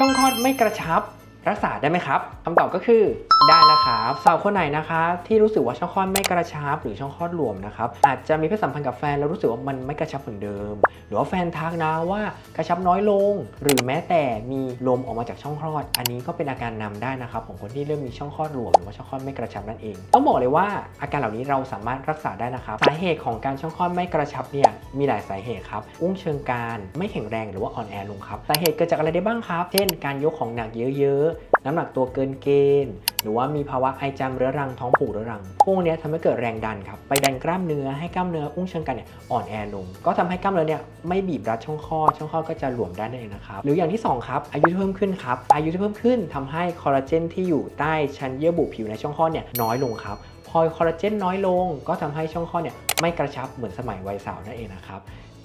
ช่องคลอดไม่กระชับรักษาได้ไหมครับคำตอบก็คือ ได้นะครับสาวคนไหนนะคะที่รู้สึกว่าช่องคลอดไม่กระชับหรือช่องคลอดหลวมนะครับอาจจะมีเพศสัมพันธ์กับแฟนแล้วรู้สึกว่ามันไม่กระชับเหมือนเดิม หรือว่าแฟนทักนะว่ากระชับน้อยลง หรือแม้แต่มีลมออกมาจากช่องคลอด อันนี้ก็เป็นอาการนำได้นะครับของคนที่เริ่มมีช่องคลอดหลวมหรือว่าช่องคลอดไม่กระชับนั่นเอง ต้องบอกเลยว่าอาการเหล่านี้เราสามารถรักษาได้นะครับสาเหตุของการช่องคลอดไม่กระชับเนี่ยมีหลายสาเหตุครับอุ้งเชิงกรานไม่แข็งแรงหรือว่าอ่อนแอลงครับสาเหตุเกิดจากอะไรได้บ้างครับ เช่น การยกของหนักเยอะๆ น้ำหนักตัวเกินเกณฑ์ หรือว่ามีภาวะไอจามเรื้อรังท้องผูกเรื้อรัง พวกนี้ยทำให้เกิดแรงดันครับ ไปดันกล้ามเนื้อให้กล้ามเนื้ออุ้งเชิงกรานเนี่ยอ่อนแอลง ก็ทำให้กล้ามเนื้อเนี่ยไม่บีบรัดช่องคลอดช่องคลอดก็จะหลวมได้นั่นเองนะครับ หรืออย่างที่สองครับ อายุที่เพิ่มขึ้นครับ อายุที่เพิ่มขึ้นทำให้คอลลาเจนที่อยู่ใต้ชั้นเยื่อบุผิวในช่องคลอดเนี่ยน้อยลงครับพอคอลลาเจนน้อยลง ก็ทำให้ช่องคลอดเนี่ยไม่กระชับเหมือนสมัยวัยสาวนั่นเองนะครับ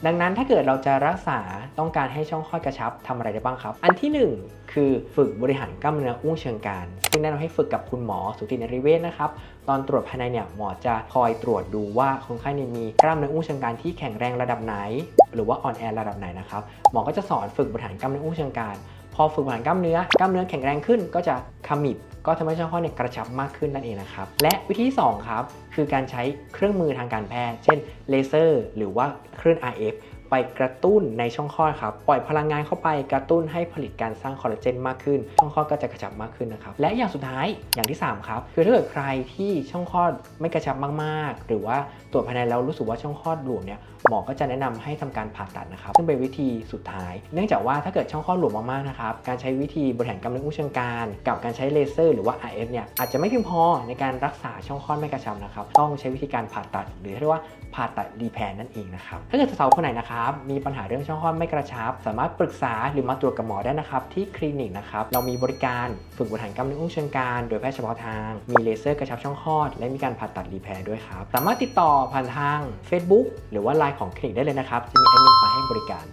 ดังนั้นถ้าเกิดเราจะรักษาต้องการให้ช่องคลอดกระชับทำอะไรได้บ้างครับ อันที่หนึ่งคือฝึกบริหารกล้ามเนื้ออุ้งเชิงกรานซึ่งแนะนำให้ฝึกกับคุณหมอสุตินรีเวชนะครับ ตอนตรวจภายในเนี่ยหมอจะคอยตรวจดูว่าคนไข้เนี่ยมีกล้ามเนื้ออุ้งเชิงกรานที่แข็งแรงระดับไหน หรือว่าอ่อนแอระดับไหนนะครับ หมอก็จะสอนฝึกบริหารกล้ามเนื้ออุ้งเชิงกราน พอฝึกผ่านกล้ามเนื้อกล้ามเนื้อแข็งแรงขึ้นก็จะขมิบก็ทำให้ช่องคลอดเนี่ยกระชับมากขึ้นนั่นเองนะครับ และวิธีที่สองครับ คือการใช้เครื่องมือทางการแพทย์ เช่นเลเซอร์ หรือว่าคลื่น RF ไปกระตุ้นในช่องคลอดครับปล่อยพลังงานเข้าไปกระตุ้นให้ผลิตการสร้างคอลลาเจนมากขึ้น ช่องคลอดก็จะกระชับมากขึ้นนะครับและอย่างสุดท้ายอย่างที่ 3 ครับ คือถ้าเกิดใครที่ช่องคลอดไม่กระชับมาก ๆ หรือว่าตรวจภายในแล้วรู้สึกว่าช่องคลอดหลวมเนี่ยหมอก็จะแนะนำให้ทำการผ่าตัดนะครับซึ่งเป็นวิธีสุดท้าย เนื่องจากว่าถ้าเกิดช่องคลอดหลวมมากๆนะครับการใช้วิธีบริหารกล้ามเนื้ออุ้งเชิงกรานกับการใช้เลเซอร์หรือว่า RF เนี่ยอาจจะไม่เพียงพอในการรักษาช่องคลอดไม่กระชับนะครับต้องใช้วิธีการผ่าตัด หรือเรียกว่าผ่าตัดรีแพร์นั่นเองนะครับถ้าเกิดสาวคนไหนนะครับมีปัญหาเรื่องช่องคลอดไม่กระชับ สามารถปรึกษาหรือมาตรวจกับหมอได้นะครับที่คลินิกนะครับเรามีบริการฝึกบริหารกล้ามเนื้ออุ้งเชิงกรานโดยแพทย์เฉพาะทาง มีเลเซอร์กระชับช่องคลอด และมีการผ่าตัดรีแพร์ด้วยครับสามารถติดต่อผ่านทาง Facebook หรือว่า Line ของคลินิกได้เลยนะครับจะมีแอดมินคอยให้บริการ